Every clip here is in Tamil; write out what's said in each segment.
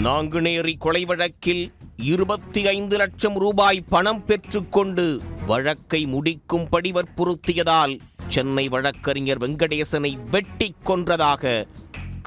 நாங்குநேரி கொலை வழக்கில் இருபத்தி ஐந்து லட்சம் ரூபாய் பணம் பெற்றுக்கொண்டு வழக்கை முடிக்கும்படி வற்புறுத்தியதால் சென்னை வழக்கறிஞர் வெங்கடேசனை வெட்டி கொன்றதாக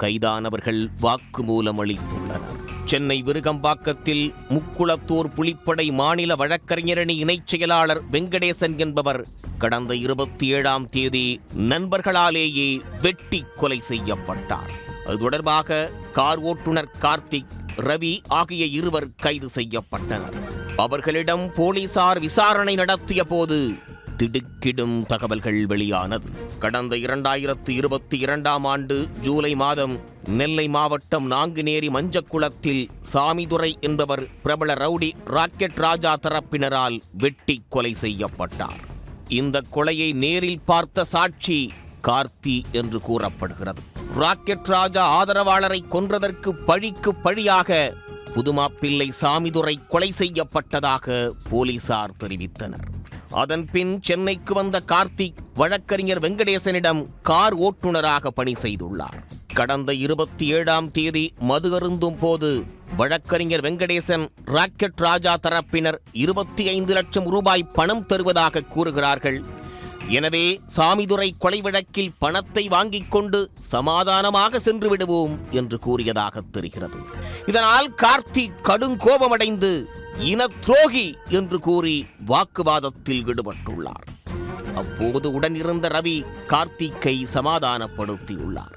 கைதானவர்கள் வாக்குமூலம் அளித்துள்ளனர். சென்னை விருகம்பாக்கத்தில் முக்குளத்தூர் புலிப்படை மாநில வழக்கறிஞரணி இணைச் செயலாளர் வெங்கடேசன் என்பவர் கடந்த இருபத்தி ஏழாம் தேதி நண்பர்களாலேயே வெட்டி கொலை செய்யப்பட்டார். அது தொடர்பாக கார் ஓட்டுநர் கார்த்திக் ரவி ஆகிய இருவர் கைது செய்யப்பட்டனர். அவர்களிடம் போலீசார் விசாரணை நடத்திய போது திடுக்கிடும் தகவல்கள் வெளியானது. கடந்த இரண்டாயிரத்து இருபத்தி இரண்டாம் ஆண்டு ஜூலை மாதம் நெல்லை மாவட்டம் நாங்குநேரி மஞ்சக்குளத்தில் சாமிதுரை என்பவர் பிரபல ரவுடி ராக்கெட் ராஜா தரப்பினரால் வெட்டி கொலை செய்யப்பட்டார். இந்த கொலையை நேரில் பார்த்த சாட்சி கார்த்தி என்று கூறப்படுகிறது. ராக்கெட் ராஜா ஆதரவாளரை கொன்றதற்கு பழிக்கு பழியாக புதுமாப்பிள்ளை சாமிதுரை கொலை செய்யப்பட்டதாக போலீசார் தெரிவித்தனர். அதன் பின் சென்னைக்கு வந்த கார்த்திக் வழக்கறிஞர் வெங்கடேசனிடம் கார் ஓட்டுநராக பணி செய்துள்ளார். கடந்த இருபத்தி ஏழாம் தேதி மது அருந்தும் போது வழக்கறிஞர் வெங்கடேசன் ராக்கெட் ராஜா தரப்பினர் இருபத்தி ஐந்து லட்சம் ரூபாய் பணம் தருவதாக கூறுகிறார்கள். எனவே சாமிதுரை கொலை வழக்கில் பணத்தை வாங்கிக் கொண்டு சமாதானமாக சென்று விடுவோம் என்று கூறியதாக தெரிகிறது. இதனால் கார்த்திக் கடுங்கோபமடைந்து இன துரோகி என்று கூறி வாக்குவாதத்தில் ஈடுபட்டுள்ளார். அப்போது உடனிருந்த ரவி கார்த்திக்கை சமாதானப்படுத்தியுள்ளார்.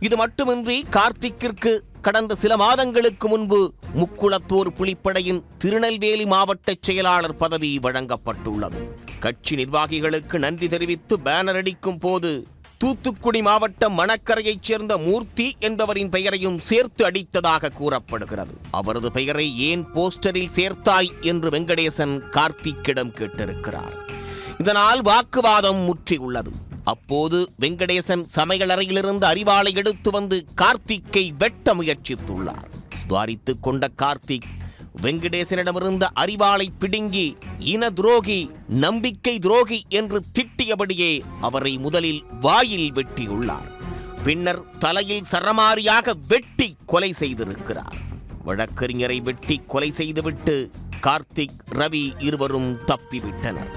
இது மட்டுமின்றி கார்த்திக்கிற்கு கடந்த சில மாதங்களுக்கு முன்பு முக்குளத்தூர் புலிப்படையின் திருநெல்வேலி மாவட்ட செயலாளர் பதவி வழங்கப்பட்டுள்ளது. கட்சி நிர்வாகிகளுக்கு நன்றி தெரிவித்து பேனர் அடிக்கும் போது தூத்துக்குடி மாவட்டம் மணக்கரையைச் சேர்ந்த மூர்த்தி என்பவரின் பெயரையும் சேர்த்து அடித்ததாக கூறப்படுகிறது. அவரது பெயரை ஏன் போஸ்டரில் சேர்த்தாய் என்று வெங்கடேசன் கார்த்திக்கிடம் கேட்டிருக்கிறார். இதனால் வாக்குவாதம் முற்றியுள்ளது. அப்போது வெங்கடேசன் சமையலறையிலிருந்து அறிவாளை எடுத்து வந்து கார்த்திக்கை வெட்ட முயற்சித்துள்ளார். சுதாரித்துக் கொண்ட கார்த்திக் வெங்கடேசனிடமிருந்த அறிவாளை பிடுங்கி இன துரோகி நம்பிக்கை துரோகி என்று திட்டியபடியே அவரை முதலில் வாயில் வெட்டியுள்ளார். பின்னர் தலையில் சரமாரியாக வெட்டி கொலை செய்திருக்கிறார். வழக்கறிஞரை வெட்டி கொலை செய்துவிட்டு கார்த்திக் ரவி இருவரும் தப்பிவிட்டனர்.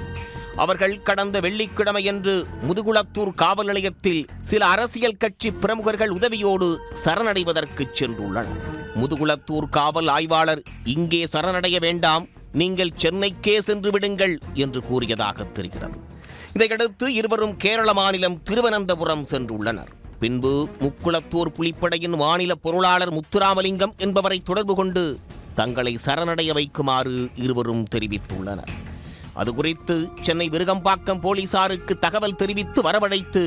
அவர்கள் கடந்த வெள்ளிக்கிழமையன்று முதுகுளத்தூர் காவல் நிலையத்தில் சில அரசியல் கட்சி பிரமுகர்கள் உதவியோடு சரணடைவதற்கு சென்றுள்ளனர். முதுகுளத்தூர் காவல் ஆய்வாளர் இங்கே சரணடைய வேண்டாம் நீங்கள் சென்னைக்கே சென்று விடுங்கள் என்று கூறியதாக தெரிகிறது. இதையடுத்து இருவரும் கேரள மாநிலம் திருவனந்தபுரம் சென்றுள்ளனர். பின்பு முக்குளத்தூர் புலிப்படையின் மாநில பொருளாளர் முத்துராமலிங்கம் என்பவரை தொடர்பு கொண்டு தங்களை சரணடைய வைக்குமாறு இருவரும் தெரிவித்துள்ளனர். அது குறித்து சென்னை விருகம்பாக்கம் போலீசாருக்கு தகவல் தெரிவித்து வரவழைத்து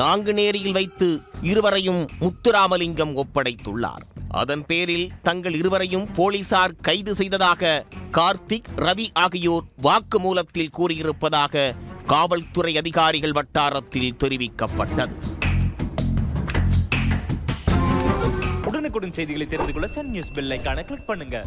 நாங்குநேரியில் வைத்து இருவரையும் முத்துராமலிங்கம் ஒப்படைத்துள்ளார். அதன் பேரில் தங்கள் இருவரையும் போலீசார் கைது செய்ததாக கார்த்திக் ரவி ஆகியோர் வாக்குமூலத்தில் கூறியிருப்பதாக காவல்துறை அதிகாரிகள் வட்டாரத்தில் தெரிவிக்கப்பட்டது. உடனுக்குடன் செய்திகளை தெரிந்து கொள்ள சன் நியூஸ் பெல் கிளிக் பண்ணுங்க.